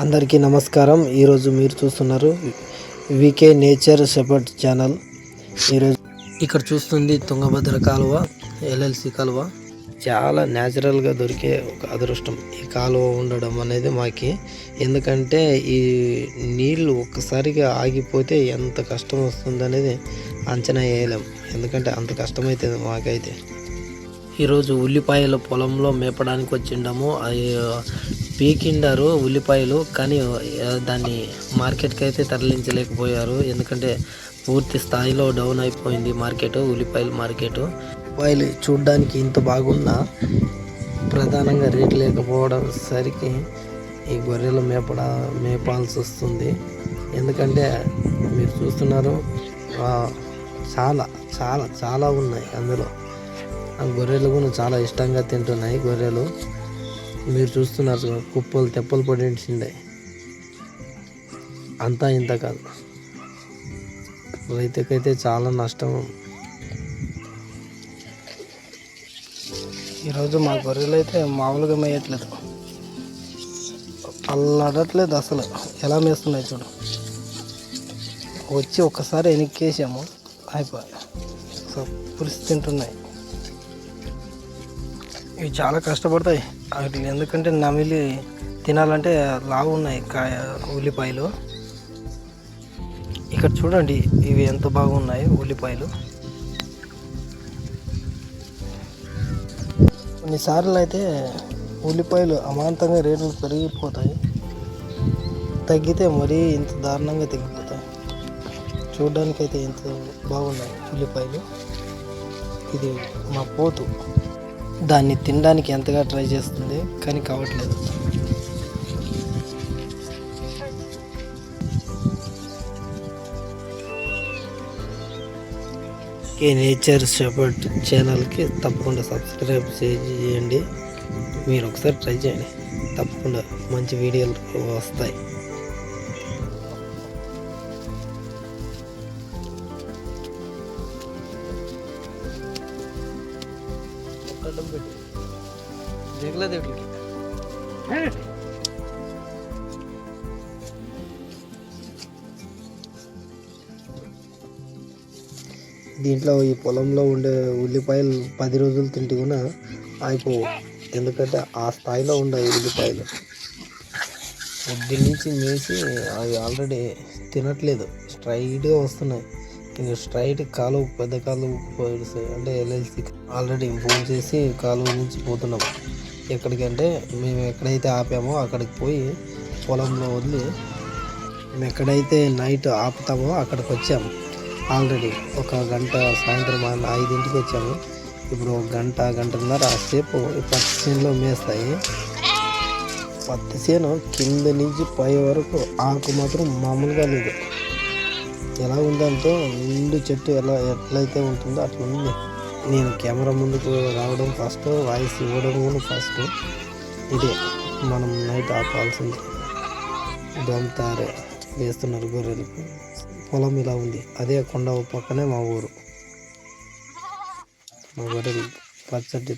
అందరికీ నమస్కారం. ఈరోజు మీరు చూస్తున్నారు వికే నేచర్ షెపర్డ్ ఛానల్. ఈరోజు ఇక్కడ చూస్తుంది తుంగభద్ర కాలువ ఎల్ఎల్సి కాలువ. చాలా న్యాచురల్గా దొరికే ఒక అదృష్టం ఈ కాలువ ఉండడం అనేది మాకి. ఎందుకంటే ఈ నీళ్ళు ఒక్కసారిగా ఆగిపోతే ఎంత కష్టం వస్తుంది అనేది అంచనా వేయలేం. ఎందుకంటే అంత కష్టమైతే మాకైతే. ఈరోజు ఉల్లిపాయలు పొలంలో మేపడానికి వచ్చిండము. అవి పీకిండారు ఉల్లిపాయలు కానీ దాన్ని మార్కెట్కి అయితే తరలించలేకపోయారు. ఎందుకంటే పూర్తి స్థాయిలో డౌన్ అయిపోయింది మార్కెట్ ఉల్లిపాయల మార్కెట్. ఉల్లిపాయలు చూడడానికి ఇంత బాగున్నా ప్రధానంగా రేట్ లేకపోవడం సరికి ఈ గొర్రెలు మేపడ మేపాల్సి వస్తుంది. ఎందుకంటే మీరు చూస్తున్నారు చాలా చాలా చాలా ఉన్నాయి అందులో. ఆ గొర్రెలు కూడా చాలా ఇష్టంగా తింటున్నాయి గొర్రెలు. మీరు చూస్తున్నారు కుప్పలు తెప్పలు పడేసిండే. అంతా ఇంత కాదు. రైతుకైతే చాలా నష్టం. ఈరోజు మా గొర్రెలు అయితే మామూలుగా మేయట్లేదు. అల్లాడట్లేదు అసలు. ఎలా మేస్తున్నాయి చూడు. వచ్చి ఒక్కసారి వెనక్కేసాము అయిపోయి సో పులిసి తింటున్నాయి. ఇవి చాలా కష్టపడతాయి. వాటిని ఎందుకంటే నమిలి తినాలంటే లావు ఉన్నాయి కాయ ఉల్లిపాయలు. ఇక్కడ చూడండి ఇవి ఎంత బాగున్నాయి ఉల్లిపాయలు. కొన్నిసార్లు అయితే ఉల్లిపాయలు అమాంతంగా రేట్లు పెరిగిపోతాయి. తగ్గితే మరీ ఇంత దారుణంగా తగ్గిపోతాయి. చూడడానికైతే ఇంత బాగున్నాయి ఉల్లిపాయలు. ఇది మా పోతు. దాన్ని తినడానికి ఎంతగా ట్రై చేస్తుంది కానీ కావట్లేదు. ఈ నేచర్ షెపర్డ్ ఛానల్కి తప్పకుండా సబ్స్క్రైబ్ చేయండి. మీరు ఒకసారి ట్రై చేయండి. తప్పకుండా మంచి వీడియోలు వస్తాయి. జగలేదు వీటికి దీంట్లో ఈ పొలంలో ఉండే ఉల్లిపాయలు పది రోజులు తింటే కూడా అయిపోవు ఎందుకంటే ఆ స్థాయిలో ఉండే ఉల్లిపాయలు పొద్దు నుంచి మేసి అవి ఆల్రెడీ తినట్లేదు. స్ట్రైట్గా వస్తున్నాయి. ఇంక స్ట్రైట్ కాలువ పెద్ద కాలువ పోయిస్తాయి అంటే ఎల్ఎల్సి ఆల్రెడీ ఫోన్ చేసి కాలువ నుంచి పోతున్నాం. ఎక్కడికంటే మేము ఎక్కడైతే ఆపామో అక్కడికి పోయి పొలంలో వదిలి మేము ఎక్కడైతే నైట్ ఆపుతామో అక్కడికి వచ్చాము. ఆల్రెడీ ఒక గంట సాయంత్రం ఐదింటికి వచ్చాము. ఇప్పుడు ఒక గంట గంటన్నర సేపు ఈ పత్తి చేనులో మేస్తాయి. పత్తి చేను కింద నుంచి పై వరకు ఆకు మాత్రం మామూలుగా లేదు. ఎలా ఉందంటే నిండు చెట్టు ఎలా ఎట్లయితే ఉంటుందో అట్లా ఉంది నేను కెమెరా ముందుకు రావడం ఫస్ట్ వాయిస్ ఇవ్వడం కూడా ఫస్ట్ ఇదే మనం నైట్ ఆపాల్సింది. దొంతారే వేస్తున్నారు గొర్రెలకు పొలం ఇలా ఉంది. అదే కొండ పక్కనే మా ఊరు. మా గొర్రెలు పచ్చటి